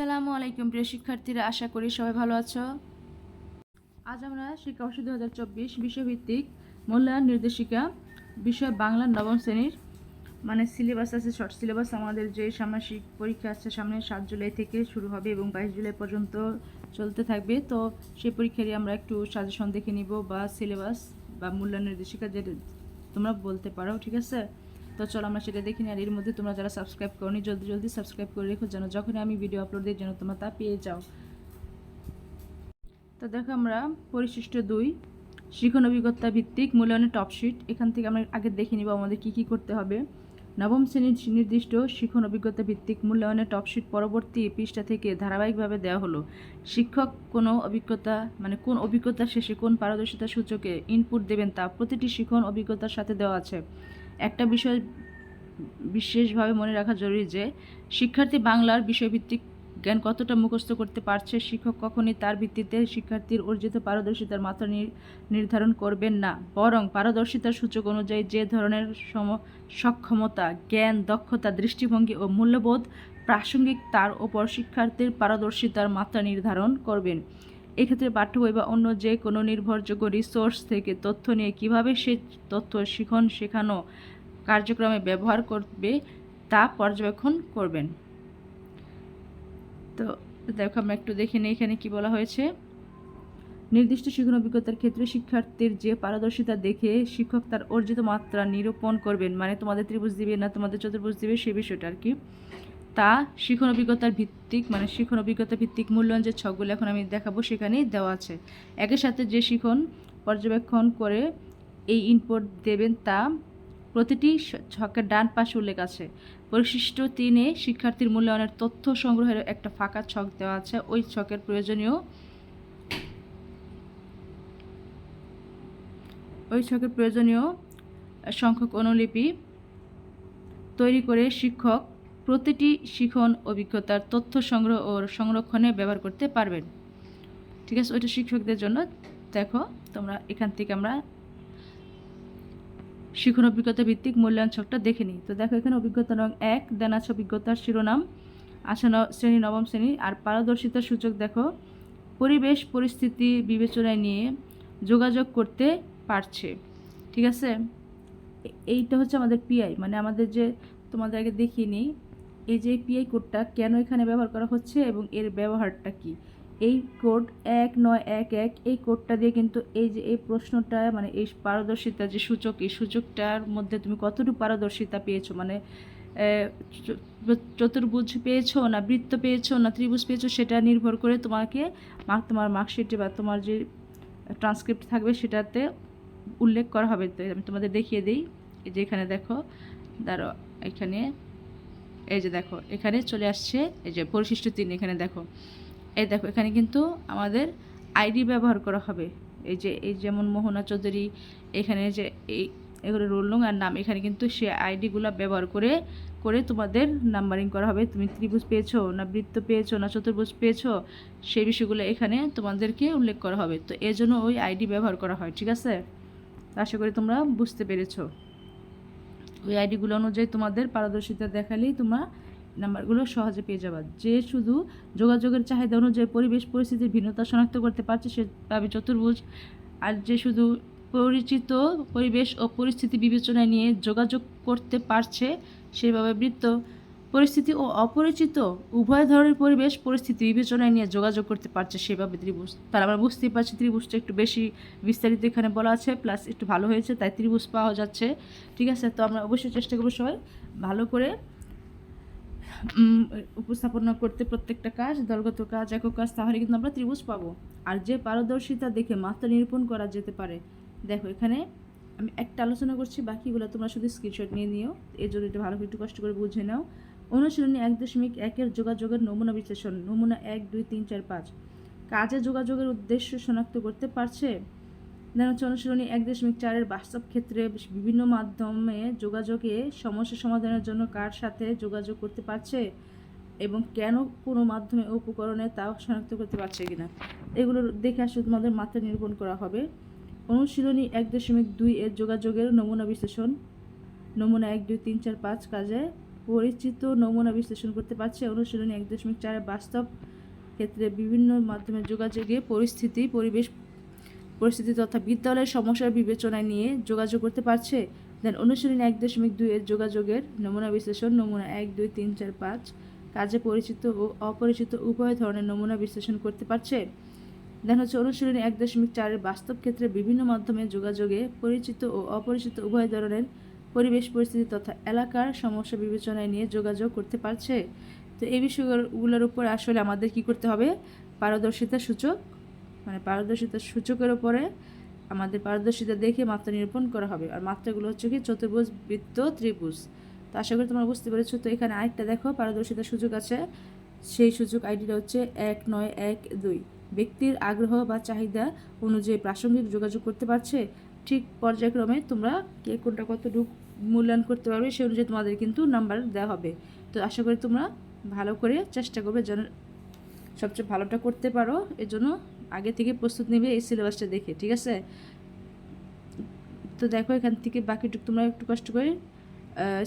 আসসালামু আলাইকুম, প্রিয় শিক্ষার্থীরা, আশা করি সবাই ভালো আছো। আজ আমরা শিক্ষাবর্ষ দু হাজার চব্বিশ বিষয়ভিত্তিক মূল্যায়ন নির্দেশিকা, বিষয় বাংলা নবম শ্রেণির মানে সিলেবাস আছে শর্ট সিলেবাস আমাদের যে ষান্মাসিক পরীক্ষা আছে, সামনে সাত জুলাই থেকে শুরু হবে এবং বাইশ জুলাই পর্যন্ত চলতে থাকবে। তো সেই পরীক্ষারই আমরা একটু সাজেশন দেখে নিব বা সিলেবাস বা মূল্যায়ন নির্দেশিকা যেটা তোমরা বলতে পারো, ঠিক আছে? তো চলো আমরা সেটা দেখি আর এর মধ্যে তোমরা যারা সাবস্ক্রাইব করনি, জলদি জলদি সাবস্ক্রাইব করে রেখো যেন যখনই আমি ভিডিও আপলোড দিই যেন তোমরা তা পেয়ে যাও। তো দেখো আমরা পরিশিষ্ট দুই, শিখন অভিজ্ঞতা ভিত্তিক মূল্যায়নের টপশিট এখান থেকে আমরা আগে দেখে নিব আমাদের কি কি করতে হবে। নবম শ্রেণির নির্দিষ্ট শিখন অভিজ্ঞতা ভিত্তিক মূল্যায়নের টপশিট পরবর্তী পৃষ্ঠা থেকে ধারাবাহিকভাবে দেওয়া হলো। শিক্ষক কোনো অভিজ্ঞতা মানে কোন অভিজ্ঞতা শেষে কোন পারদর্শিতা সূচকে ইনপুট দেবেন তা প্রতিটি শিখন অভিজ্ঞতার সাথে দেওয়া আছে। একটা বিষয় বিশেষভাবে মনে রাখা জরুরি যে, শিক্ষার্থী বাংলার বিষয়ভিত্তিক জ্ঞান কতটা মুখস্থ করতে পারছে, শিক্ষক কখনই তার ভিত্তিতে শিক্ষার্থীর অর্জিত পারদর্শিতার মাত্রা নির- নির্ধারণ করবেন না। বরং পারদর্শিতার সূচক অনুযায়ী যে ধরনের সম, সক্ষমতা, জ্ঞান, দক্ষতা, দৃষ্টিভঙ্গি ও মূল্যবোধ প্রাসঙ্গিক তার ওপর শিক্ষার্থীর পারদর্শিতার মাত্রা নির্ধারণ করবেন। এক্ষেত্রে পাঠ্য বই বা অন্য যে কোনো নির্ভরযোগ্য রিসোর্স থেকে তথ্য নিয়ে কীভাবে সে তথ্য শিখন শেখানো কার্যক্রমে ব্যবহার করবে তা পর্যবেক্ষণ করবেন। তো দেখো, আমরা একটু দেখে নিই এখানে কি বলা হয়েছে। নির্দিষ্ট শিক্ষণ অভিজ্ঞতার ক্ষেত্রে শিক্ষার্থীর যে পারদর্শিতা দেখে শিক্ষক তার অর্জিত মাত্রা নিরূপণ করবেন মানে তোমাদের ত্রিভুজ দিবে না তোমাদের চতুর্ভুজ দিবে সে বিষয়টা আর কি। তা শিখন অভিজ্ঞতার ভিত্তিক মানে শিখন অভিজ্ঞতা ভিত্তিক মূল্যায়ন যে ছকগুলো এখন আমি দেখাবো সেখানেই দেওয়া আছে। একের সাথে যে শিখন পর্যবেক্ষণ করে এই ইনপুট দেবেন তা প্রতিটি ছকের ডান পাশে উল্লেখ আছে। পরিশিষ্ট তিনে শিক্ষার্থীর মূল্যায়নের তথ্য সংগ্রহের একটা ফাঁকা ছক দেওয়া আছে। ওই ছকের প্রয়োজনীয় ওই ছকের প্রয়োজনীয় সংখ্যক অনুলিপি তৈরি করে শিক্ষক প্রতিটি শিখন অভিজ্ঞতার তথ্য সংগ্রহ ও সংরক্ষণে ব্যবহার করতে পারবেন। ঠিক আছে, ওইটা শিক্ষকদের জন্য। দেখো, তোমরা এখান থেকে আমরা শিখন অভিজ্ঞতা ভিত্তিক মূল্যায়ন ছকটা দেখে নিই। তো দেখো, এখানে অভিজ্ঞতা রং এক, দেন আছে অভিজ্ঞতার শিরোনাম। ন শ্রেণি, নবম শ্রেণি আর পারদর্শিতার সূচক দেখো, পরিবেশ, পরিস্থিতি বিবেচনায় নিয়ে যোগাযোগ করতে পারছে। ঠিক আছে? এইটা হচ্ছে আমাদের পিআই মানে আমাদের যে তোমাদের আগে দেখিয়ে নিই এই যে পিআই কোডটা কেন এখানে ব্যবহার করা হচ্ছে এবং এর ব্যবহারটা কি? এই কোড এক নয় এক এক, এই কোডটা দিয়ে কিন্তু এই যে, এই প্রশ্নটা মানে এই পারদর্শিতা যে সূচক, এই সূচকটার মধ্যে তুমি কতটুকু পারদর্শিতা পেয়েছ? মানে চতুর্ভুজ পেয়েছ না বৃত্ত পেয়েছ না ত্রিভুজ পেয়েছ সেটা নির্ভর করে তোমাকে তোমার মার্কশিটে বা তোমার যে ট্রান্সক্রিপ্ট থাকবে সেটাতে উল্লেখ করা হবে। তো আমি তোমাদের দেখিয়ে দিই। এই যে এখানে দেখো দাঁড়ো এখানে এই যে দেখো, এখানে চলে আসছে, এই যে পরিশিষ্ট তিন, এখানে দেখো। এই দেখো, এখানে কিন্তু আমাদের আইডি ব্যবহার করা হবে। এই যে, এই যেমন মোহনা চৌধুরী, এখানে যে এই, এগুলো রোল নং আর নাম, এখানে কিন্তু সে আইডিগুলো ব্যবহার করে করে তোমাদের নাম্বারিং করা হবে। তুমি ত্রিভুজ পেয়েছ, না বৃত্ত পেয়েছ, না চতুর্ভুজ পেয়েছ, সেই বিষয়গুলো এখানে তোমাদেরকে উল্লেখ করা হবে। তো এর জন্য ওই আইডি ব্যবহার করা হয়, ঠিক আছে? আশা করি তোমরা বুঝতে পেরেছ। ওই আইডিগুলো অনুযায়ী তোমাদের পারদর্শিতা দেখালেই তোমরা নাম্বারগুলো সহজে পেয়ে যাবা। যে শুধু যোগাযোগের চাহিদা অনুযায়ী পরিবেশ, পরিস্থিতির ভিন্নতা শনাক্ত করতে পারছে, সে পাবে চতুর্ভুজ। আর যে শুধু পরিচিত পরিবেশ ও পরিস্থিতি বিবেচনায় নিয়ে যোগাযোগ করতে পারছে, সেভাবে বৃত্ত পরিস্থিতি ও অপরিচিত উভয় ধরনের পরিবেশ পরিস্থিতি বিবেচনায় নিয়ে যোগাযোগ করতে পারছে সেভাবে ত্রিভুজ। তাহলে আমরা বুঝতেই পারছি ত্রিভুজটা একটু বেশি বিস্তারিত এখানে বলা আছে প্লাস একটু ভালো হয়েছে, তাই ত্রিভুজ পাওয়া যাচ্ছে। ঠিক আছে, তো আমরা অবশ্যই চেষ্টা করব সবাই ভালো করে উপস্থাপনা করতে প্রত্যেকটা কাজ, দলগত কাজ, একক কাজ, তাহলে কিন্তু আমরা ত্রিভুজ পাবো। আর যে পারদর্শিতা দেখে মাত্রা নিরূপণ করা যেতে পারে। দেখো এখানে আমি একটা আলোচনা করছি, বাকিগুলো তোমরা শুধু স্ক্রিনশট নিয়ে নিও, এর জন্য একটু ভালো একটু কষ্ট করে বুঝে নাও। অনুশীলনী এক দশমিক একের যোগাযোগের নমুনা বিশ্লেষণ, নমুনা এক, দুই, তিন, চার, পাঁচ। কাজে যোগাযোগের উদ্দেশ্য শনাক্ত করতে পারছে? দেন হচ্ছে অনুশীলনী এক দশমিক চারের বাস্তব ক্ষেত্রে বিভিন্ন মাধ্যমে যোগাযোগে সমস্যা সমাধানের জন্য কার সাথে যোগাযোগ করতে পারছে এবং কেন কোনো মাধ্যমে উপকরণে তাও শনাক্ত করতে পারছে কিনা? এগুলো দেখে আসলে তোমাদের মাত্রা নিরূপণ করা হবে। অনুশীলনী এক দশমিক দুই এর যোগাযোগের নমুনা বিশ্লেষণ, নমুনা এক, দুই, তিন, চার, পাঁচ কাজে পরিচিত নমুনা বিশ্লেষণ করতে পারছে। অনুশীলনী এক দশমিক চারের বাস্তব ক্ষেত্রে বিভিন্ন মাধ্যমে যোগাযোগে পরিস্থিতি, পরিবেশ, পরিস্থিতি তথা বিদ্যালয়ের সমস্যার বিবেচনায় নিয়ে যোগাযোগ করতে পারছে। দেন অনুশীলনী এক দশমিক দুইয়ের যোগাযোগের নমুনা বিশ্লেষণ, নমুনা এক, দুই, তিন, চার, পাঁচ কাজে পরিচিত ও অপরিচিত উভয় ধরনের নমুনা বিশ্লেষণ করতে পারছে। দেন হচ্ছে অনুশীলনী এক দশমিক চারের বাস্তব ক্ষেত্রে বিভিন্ন মাধ্যমে যোগাযোগে পরিচিত ও অপরিচিত উভয় ধরনের পরিবেশ, পরিস্থিতি তথা এলাকার সমস্যা বিবেচনায় নিয়ে যোগাযোগ করতে পারছে। তো এই বিষয়গুলোর উপর আসলে আমাদের কি করতে হবে? পারদর্শিতা সূচক মানে পারদর্শিতা সূচকের উপরে আমাদের পারদর্শিতা দেখে মাত্রা নিরূপণ করা হবে। আর মাত্রাগুলো হচ্ছে কি চতুর্ভুজ, বৃত্ত, ত্রিভুজ। তো আশা করি তোমরা বুঝতে পেরেছ। তো এখানে আরেকটা দেখো, পারদর্শিতা সুযোগ আছে। সেই সুযোগ আইডিটা হচ্ছে এক নয় এক দুই। ব্যক্তির আগ্রহ বা চাহিদা অনুযায়ী প্রাসঙ্গিক যোগাযোগ করতে পারছে। ঠিক পর্যায়ক্রমে তোমরা কে কোনটা কতটুকু মূল্যায়ন করতে পারবে সেই অনুযায়ী তোমাদের কিন্তু নাম্বার দেওয়া হবে। তো আশা করি তোমরা ভালো করে চেষ্টা করবে যেন সবচেয়ে ভালোটা করতে পারো, এজন্য আগে থেকে প্রস্তুত নেবে এই সিলেবাসটা দেখে, ঠিক আছে? তো দেখো এখান থেকে বাকিটুকু তোমরা একটু কষ্ট করে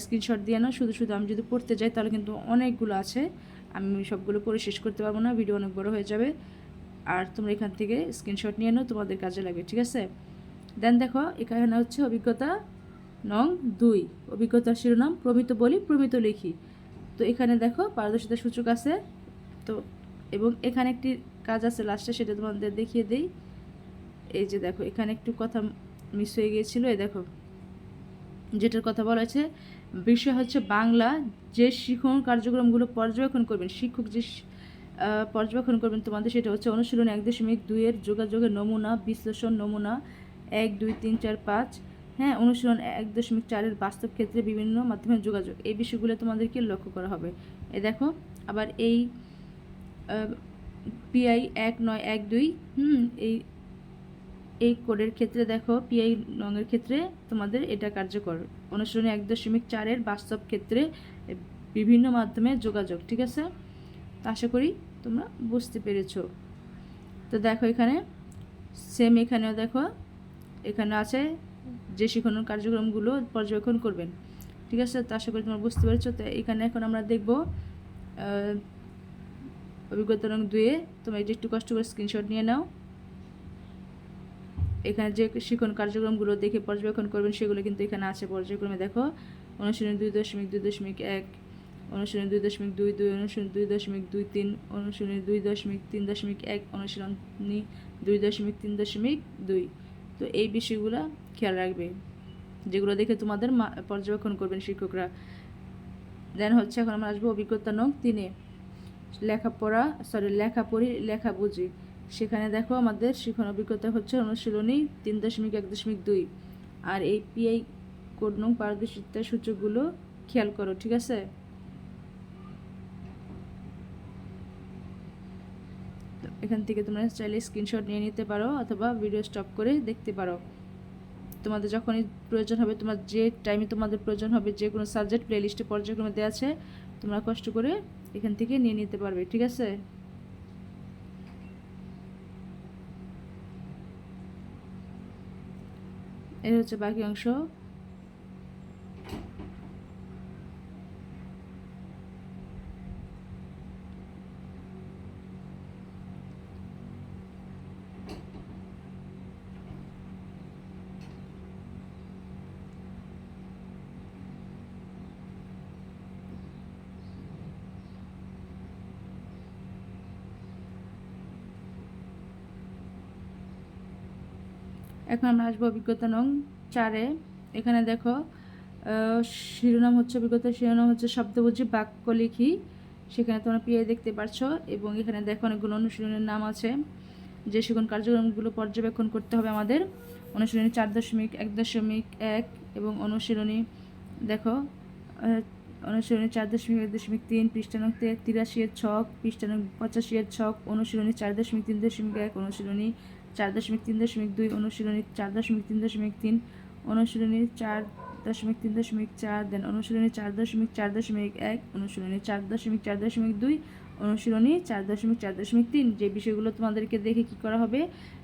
স্ক্রিনশট দিয়ে নাও। শুধু শুধু আমি যদি পড়তে যাই তাহলে কিন্তু অনেকগুলো আছে। আমি সবগুলো পড়ে শেষ করতে পারব না ভিডিও অনেক বড় হয়ে যাবে। আর তোমরা এখান থেকে স্ক্রিনশট নিয়ে নাও, তোমাদের কাজে লাগবে, ঠিক আছে? দেন দেখো, এখানে হচ্ছে অভিজ্ঞতা নং দুই। অভিজ্ঞতার শিরোনাম প্রমিত বলি, প্রমিত লিখি। তো এখানে দেখো, পারদর্শিতা সূচক আছে। তো, এবং এখানে একটি কাজ আছে লাস্টে সেটা তোমাদের দেখিয়ে দিই। এই যে দেখো, এখানে একটু কথা মিস হয়ে গিয়েছিল, এই দেখো। যেটার কথা বলা হয়েছে, বিষয় হচ্ছে বাংলা, যে শিক্ষণ কার্যক্রমগুলো পর্যবেক্ষণ করবেন, শিক্ষক যে পর্যবেক্ষণ করবেন তোমাদের, সেটা হচ্ছে অনুশীলন এক দশমিক দুইয়ের যোগাযোগের নমুনা, বিশ্লেষণ নমুনা এক, দুই, তিন, চার, পাঁচ হ্যাঁ অনুশীলন এক দশমিক চারের বাস্তব ক্ষেত্রে বিভিন্ন মাধ্যমে যোগাযোগ। এই বিষয়গুলো তোমাদেরকে লক্ষ্য করা হবে। এ দেখো, আবার এই পিআই এক, নয়, এক, দুই, হুম, এই এই কোডের ক্ষেত্রে দেখো পিআই রঙের ক্ষেত্রে তোমাদের এটা কার্যকর। অনুশীলনে এক দশমিক চারের বাস্তব ক্ষেত্রে বিভিন্ন মাধ্যমে যোগাযোগ, ঠিক আছে? আশা করি তোমরা বুঝতে পেরেছ। তো দেখো এখানে সেম এখানেও দেখো এখানে আছে যে শিক্ষণ কার্যক্রমগুলো পর্যবেক্ষণ করবেন। ঠিক আছে? তো আশা করি তোমরা বুঝতে পেরেছ। তো এখানে এখন আমরা দেখব অভিজ্ঞতা রং দুয়ে তোমরা এটা একটু কষ্ট করে স্ক্রিনশট নিয়ে নাও। এখানে যে শিক্ষণ কার্যক্রমগুলো দেখে পর্যবেক্ষণ করবেন সেগুলো কিন্তু এখানে আছে পর্যায়ক্রমে। দেখো, অনুশীলনী দুই দশমিক দুই দশমিক এক, অনুশীলনী দুই দশমিক দুই দুই, অনুশীলন দুই দশমিক দুই তিন, অনুশীলনী দুই দশমিক তিন দশমিক এক, অনুশীলনী দুই দশমিক তিন দশমিক দুই। তো এই বিষয়গুলো খেয়াল রাখবে। যেগুলো দেখে তোমাদের পর্যবেক্ষণ করবেন শিক্ষকরা। দেন হচ্ছে এখন আমরা আসব অভিজ্ঞতা নং তিনে। লেখাপড়া সরি লেখা পড়ি লেখা বুঝি সেখানে দেখো আমাদের শিখন অভিজ্ঞতা হচ্ছে অনুশীলনী তিন দশমিক এক দশমিক দুই। আর এই পিআই কোড নং পারদর্শিতার সূচকগুলো খেয়াল করো, ঠিক আছে তো এখান থেকে তোমরা চাইলে স্ক্রিনশট নিয়ে নিতে পারো অথবা ভিডিও স্টপ করে দেখতে পারো। তোমাদের যখনই প্রয়োজন হবে, তোমার যে টাইমে তোমাদের প্রয়োজন হবে, যে কোনো সাবজেক্ট প্লেলিস্টে পর্যায়ক্রমে দেওয়া আছে, তোমরা কষ্ট করে এখান থেকে নিয়ে নিতে পারবে, ঠিক আছে? এর হচ্ছে বাকি অংশ। এখন আমরা আসব অভিজ্ঞতা নং চারে। এখানে দেখো শিরোনাম হচ্ছে অভিজ্ঞতা, শিরোনাম হচ্ছে শব্দ বুঝি বাক্য লিখি। সেখানে তোমরা পিএ দেখতে পারছ এবং এখানে দেখো অনেকগুলো অনুশীলনের নাম আছে। যে সেগুন কার্যক্রমগুলো পর্যবেক্ষণ করতে হবে আমাদের। অনুশীলনী চার দশমিক এক দশমিক এক এবং অনুশীলনী, দেখো অনুশীলনী চার দশমিক এক দশমিক তিন পৃষ্ঠা নং তে- তিরাশি এর ছক পৃষ্ঠা নং পঁচাশি এর ছক, অনুশীলনী চার দশমিক তিন দশমিক এক, অনুশীলনী চার দশমিক তিন দশমিক দুই অনুশীলনী চার দশমিক তিন দশমিক তিন অনুশীলনী চার দশমিক তিন দশমিক চার দেন অনুশীলনী চার দশমিক চার দশমিক এক অনুশীলনী চার দশমিক চার দশমিক দুই অনুশীলনী চার দশমিক চার দশমিক তিন। যে বিষয়গুলো তোমাদেরকে দেখে কি করা হবে,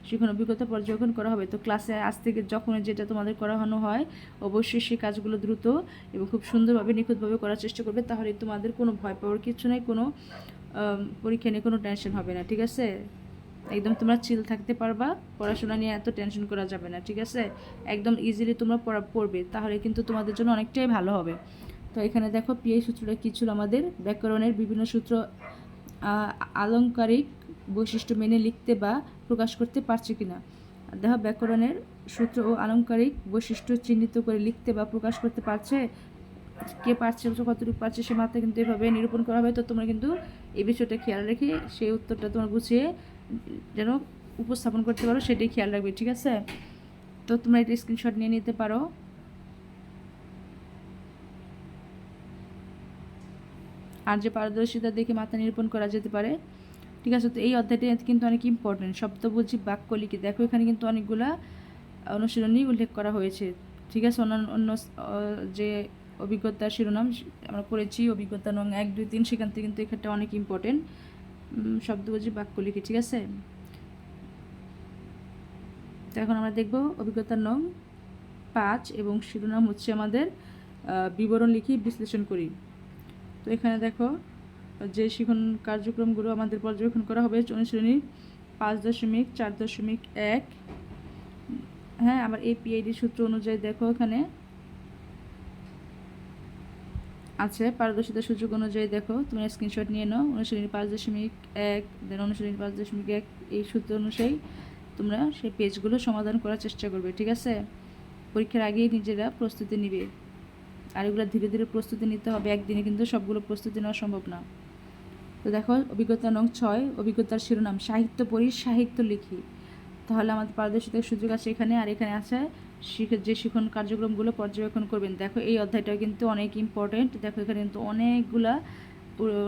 সেখানে অভিজ্ঞতা পর্যবেক্ষণ করা হবে। তো ক্লাসে আজ থেকে যখন যেটা তোমাদের করানো হয়, অবশ্যই সেই কাজগুলো দ্রুত এবং খুব সুন্দরভাবে, নিখুঁতভাবে করার চেষ্টা করবে। তাহলে তোমাদের কোনো ভয় পাওয়ার কিছু নেই, কোনো পরীক্ষা নিয়ে কোনো টেনশন হবে না, ঠিক আছে? একদম তোমরা চিল থাকতে পারবা, পড়াশোনা নিয়ে এত টেনশন করা যাবে না, ঠিক আছে? একদম ইজিলি তোমরা পড়া পড়বে, তাহলে কিন্তু তোমাদের জন্য অনেকটাই ভালো হবে। তো এখানে দেখো পিএই সূত্রটা কী ছিল আমাদের? ব্যাকরণের বিভিন্ন সূত্র আলংকারিক বৈশিষ্ট্য মেনে লিখতে বা প্রকাশ করতে পারছে কিনা? দেখো ব্যাকরণের সূত্র ও আলংকারিক বৈশিষ্ট্য চিহ্নিত করে লিখতে বা প্রকাশ করতে পারছে। কে পারছে কতটুকু পারছে, সে মাত্রা কিন্তু এভাবে নিরূপণ করা হবে। তো তোমরা কিন্তু এই বিষয়টা খেয়াল রেখে সেই উত্তরটা তোমরা গুছিয়ে যেন উপস্থাপন করতে পারো, সেটাই খেয়াল রাখবে, ঠিক আছে? তো তোমরা এটা স্ক্রিনশট নিয়ে নিতে পারো। আর যে পারদর্শিতা দেখে মাথা নিরূপণ করা যেতে পারে, ঠিক আছে? তো এই অধ্যায়টা কিন্তু অনেক ইম্পর্টেন্ট শব্দবুঝি বাক্য লিখি। দেখো, এখানে কিন্তু অনেকগুলা অনুশীলনী উল্লেখ করা হয়েছে, ঠিক আছে? অন্যান্য, অন্য যে অভিজ্ঞতার শিরোনাম, আমরা পড়েছি, অভিজ্ঞতা নং এক, দুই, তিন, সেখান থেকে কিন্তু এখানটা অনেক ইম্পর্টেন্ট শব্দবুঝি বাক্য লিখি, ঠিক আছে? তো এখন আমরা দেখব অভিজ্ঞতা নং পাঁচ এবং শিরোনাম হচ্ছে আমাদের বিবরণ লিখি, বিশ্লেষণ করি। তো এখানে দেখো, যে শিখন কার্যক্রমগুলো আমাদের পর্যবেক্ষণ করা হবে অনুশীলনী পাঁচ দশমিক, চার দশমিক এক। হ্যাঁ আবার এই পিআইডি সূত্র অনুযায়ী দেখো এখানে আছে পারদর্শিতা সূচক অনুযায়ী দেখো, তুমি স্ক্রিনশট নিয়ে নাও, অনুশীলনী পাঁচ দশমিক এক দেন অনুশীলনী পাঁচ দশমিক এক, এই সূত্র অনুযায়ী তোমরা সেই পেজগুলো সমাধান করার চেষ্টা করবে, ঠিক আছে? পরীক্ষার আগেই নিজেরা প্রস্তুতি নিবে। আর এগুলো ধীরে ধীরে প্রস্তুতি নিতে হবে, একদিনে কিন্তু সবগুলো প্রস্তুতি নেওয়া সম্ভব না। তো দেখো, অভিজ্ঞতা নং ছয়, অভিজ্ঞতার শিরোনাম, সাহিত্য পড়ি, সাহিত্য লিখি। তাহলে আমাদের পারদর্শিতার সুযোগ আছে এখানে, আর এখানে আছে যে শিখন কার্যক্রমগুলো পর্যবেক্ষণ করবেন, দেখো এই অধ্যায়টা কিন্তু অনেক ইম্পর্টেন্ট দেখো এখানে কিন্তু অনেকগুলা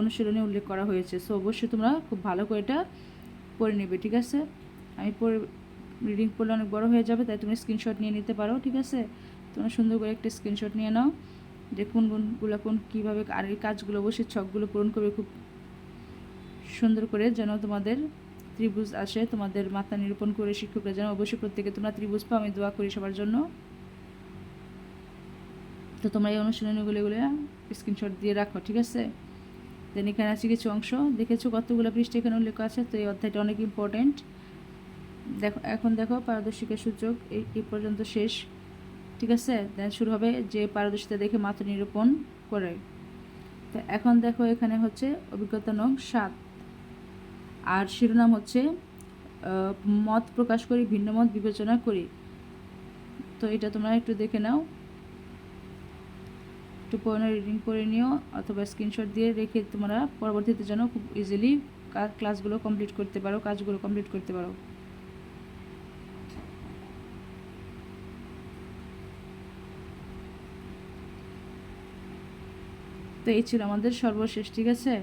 অনুশীলনী উল্লেখ করা হয়েছে। সো অবশ্যই তোমরা খুব ভালো করে এটা পড়ে নেবে, ঠিক আছে? আমি পড়ে রিডিং পড়লে অনেক বড় হয়ে যাবে, তাই তুমি স্ক্রিনশট নিয়ে নিতে পারো, ঠিক আছে? তোমরা সুন্দর করে একটা স্ক্রিনশট নিয়ে নাও যে কোন কোনগুলো কোন কীভাবে, আর এই কাজগুলো অবশ্যই ছকগুলো পূরণ করবে, খুব সুন্দর করে যেন তোমাদের ত্রিভুজ আসে তোমাদের মাথা নিরূপণ করে শিক্ষকরা যেন অবশ্যই প্রত্যেকে তোমরা ত্রিভুজ পাও, আমি দোয়া করি সবার জন্য। তো তোমরা এই অনুশীলনীগুলো এগুলো স্ক্রিনশট দিয়ে রাখো, ঠিক আছে? দেন এখানে আছে কিছু অংশ। দেখেছ কতগুলো পৃষ্ঠে এখানে উল্লেখ আছে? তো এই অধ্যায়টা অনেক ইম্পর্টেন্ট দেখো, এখন দেখো পারদর্শিকের সূচক এই পর্যন্ত শেষ, ঠিক আছে? দেন শুরু হবে যে পারদর্শিতা দেখে মাত্রা নিরূপণ করে। তো এখন দেখো এখানে হচ্ছে অভিজ্ঞতা নং সাত। আর শিরোনাম হচ্ছে মত প্রকাশ করি, ভিন্ন মত বিবেচনা করি। তো এটা তোমরা একটু দেখে নাও। একটু পড়ানো রিডিং করে নিও, অথবা স্ক্রিনশট দিয়ে রেখে তোমরা পরবর্তীতে যেন খুব ইজিলি ক্লাসগুলো কমপ্লিট করতে পারো, কাজগুলো কমপ্লিট করতে পারো। তো এই ছিল আমাদের সর্বশেষ, ঠিক আছে?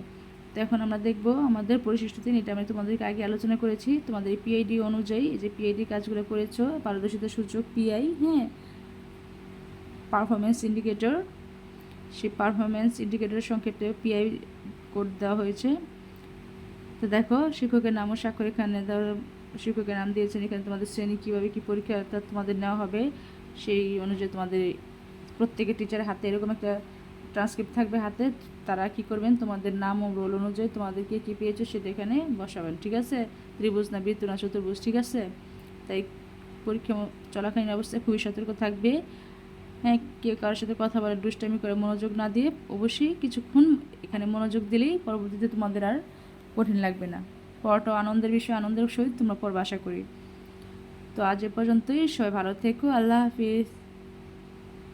তো এখন আমরা দেখব আমাদের পরিশিষ্ট দিন এটা আমি তোমাদেরকে আগে আলোচনা করেছি। তোমাদের পিআইডি অনুযায়ী যে পিআইডি কাজগুলো করেছ, পারদর্শিতা সূচক পিআই হ্যাঁ? পারফরমেন্স ইন্ডিকেটর সেই পারফরমেন্স ইন্ডিকেটরের সংক্ষেপে পিআই কোড দেওয়া হয়েছে। তো দেখো, শিক্ষকের নাম ও স্বাক্ষর এখানে দেওয়া শিক্ষকের নাম দিয়েছেন, এখানে তোমাদের শ্রেণি কীভাবে কী পরীক্ষা, অর্থাৎ তোমাদের নেওয়া হবে, সেই অনুযায়ী তোমাদের প্রত্যেকের টিচারের হাতে এরকম একটা ট্রান্সক্রিপ্ট থাকবে হাতে, তারা কি করবেন? তোমাদের নাম ও রোল অনুযায়ী তোমাদেরকে কী পেয়েছ সেটা এখানে বসাবেন, ঠিক আছে? ত্রিভুজ না বৃত্ত না চতুর্ভুজ, ঠিক আছে? তাই পরীক্ষা চলাকালীন অবস্থায় খুবই সতর্ক থাকবে। হ্যাঁ কেউ কারোর সাথে কথা বলে দুষ্টামি করে মনোযোগ না দিয়ে অবশ্যই কিছুক্ষণ এখানে মনোযোগ দিলেই পরবর্তীতে তোমাদের আর কঠিন লাগবে না। পড়াটা আনন্দের বিষয়, আনন্দের সহিত তোমরা পড়বা, আশা করি। তো আজ এ পর্যন্তই, সবাই ভালো থেকো, আল্লাহ হাফিজ।